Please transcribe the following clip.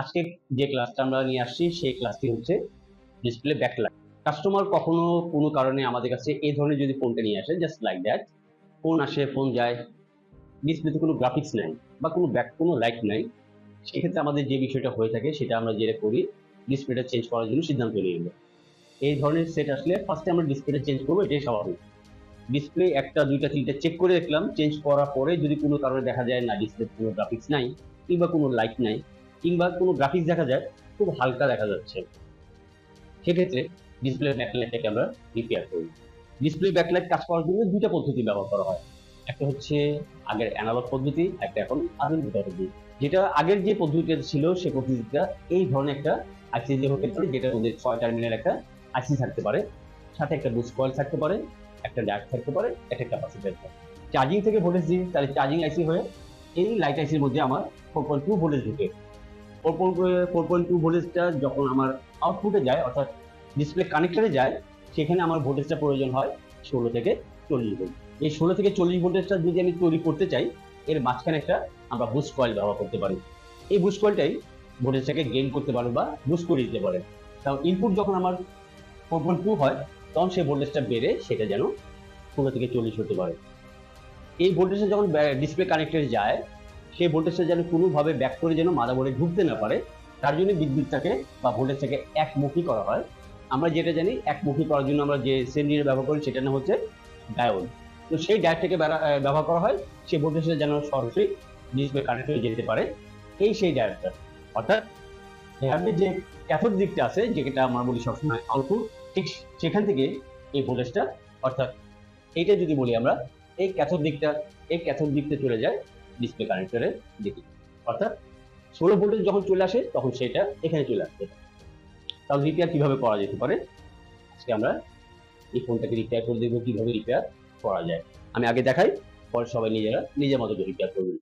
আজকে যে ক্লাসটা আমরা নিয়ে আসছি, সেই ক্লাসটি হচ্ছে ডিসপ্লে ব্যাকলাইট কাস্টমার কখনো কোনো কারণে আমাদের কাছে এই ধরনের যদি ফোনটা নিয়ে আসে জাস্ট লাইক দ্যাট ফোন আসে ফোন যায় ডিসপ্লেতে কোনো গ্রাফিক্স নাই বা কোনো ব্যাক কোনো লাইট নাই, সেক্ষেত্রে আমাদের যে বিষয়টা হয়ে থাকে, সেটা আমরা যেটা করি ডিসপ্লেটা চেঞ্জ করার জন্য সিদ্ধান্ত নিয়ে নেব। এই ধরনের সেট আসলে ফার্স্টে আমরা ডিসপ্লেটা চেঞ্জ করব, এটাই স্বাভাবিক। ডিসপ্লে একটা, দুইটা, তিনটা চেক করে দেখলাম চেঞ্জ করার পরে যদি কোনো কারণে দেখা যায় না ডিসপ্লে কোনো গ্রাফিক্স নাই কিংবা কোনো লাইট নাই কিংবা কোনো গ্রাফিক্স দেখা যায়, খুব হালকা দেখা যাচ্ছে। সেক্ষেত্রে ডিসপ্লে ব্যাকলাইটটাকে আমরা রিপেয়ার করি। ডিসপ্লে ব্যাকলাইট কাজ করার জন্য দুইটা পদ্ধতি ব্যবহার করা হয়। একটা হচ্ছে আগের অ্যানালগ পদ্ধতি, একটা এখন আধুনিক পদ্ধতি। যেটা আগের যে পদ্ধতিটা ছিল, সে পদ্ধতিটা এই ধরনের একটা আইসি যে হতে পারে, যেটা ওদের ছয় টার্মিনাল একটা আইসি থাকতে পারে। সাথে একটা বুস্ট কয়েল থাকতে পারে, একটা ডাক থাকতে পারে, একটা ক্যাপাসিটার চার্জিং থেকে ভোল্টেজ দিই তাহলে চার্জিং আইসি হয়ে এই লাইট আইসির মধ্যে আমার ফোর পয়েন্ট টু ভোল্টেজ ঢুকে। ফোর পয়েন্ট টু ভোল্টেজটা যখন আমার আউটপুটে যায়, অর্থাৎ ডিসপ্লে কানেক্টরে যায়, সেখানে আমার ভোল্টেজটা প্রয়োজন হয় ষোলো থেকে চল্লিশ ভোল্ট এই ষোলো থেকে চল্লিশ ভোল্টেজটা যদি আমি তৈরি করতে চাই, এর মাঝখানে একটা আমরা বুস্ট কয়েল ব্যবহার করতে পারি। এই বুস্ট কয়েলটাই ভোল্টেজটাকে গেইন করতে পারে বা বুস্ট করে দিতে পারে। কারণ ইনপুট যখন আমার ফোর পয়েন্ট টু হয়, তখন সেই ভোল্টেজটা বেড়ে সেটা যেন ষোলো থেকে চল্লিশ হতে পারে। এই ভোল্টেজটা যখন ডিসপ্লে কানেক্টরে যায় সেই ভোল্টেজটা যেন কোনোভাবে ব্যাক করে যেন মাদাবোর্ডে ঢুকতে না পারে, তার জন্য বিদ্যুৎটাকে বা ভোল্টেজটাকে একমুখী করা হয়। আমরা যেটা জানি, একমুখী করার জন্য আমরা যে সেন্ডির ব্যবহার করি সেটা না হচ্ছে ডায়োড তো সেই ডায়োডটাকে ব্যবহার করা হয় সেই ভোল্টেজটা যেন সরাসরি ডিসপ্লে কানেক্ট হয়ে যেতে পারে, এই সেই ডায়োডটা অর্থাৎ ডায়োডের যে ক্যাথোড দিকটা আছে, যেটা আমরা বলি সবসময় আউটপুট ঠিক সেখান থেকে এই ভোল্টেজটা অর্থাৎ এইটা যদি বলি আমরা, এই ক্যাথোড দিকটা, এই ক্যাথোড দিকটা চলে যায় ডিসপ্লে কানেক্টরের দিকে অর্থাৎ ষোলো ভোল্টেজ যখন চলে আসে, তখন সেটা এখানে চলে আসবে। তাহলে রিপেয়ার কীভাবে করা যেতে পারে? আজকে আমরা এই ফোনটাকে রিপেয়ার করে দেখব কীভাবে রিপেয়ার করা যায়। আমি আগে দেখাই, পরে সবাই নিজেরা নিজের মতো করে রিপেয়ার করবেন।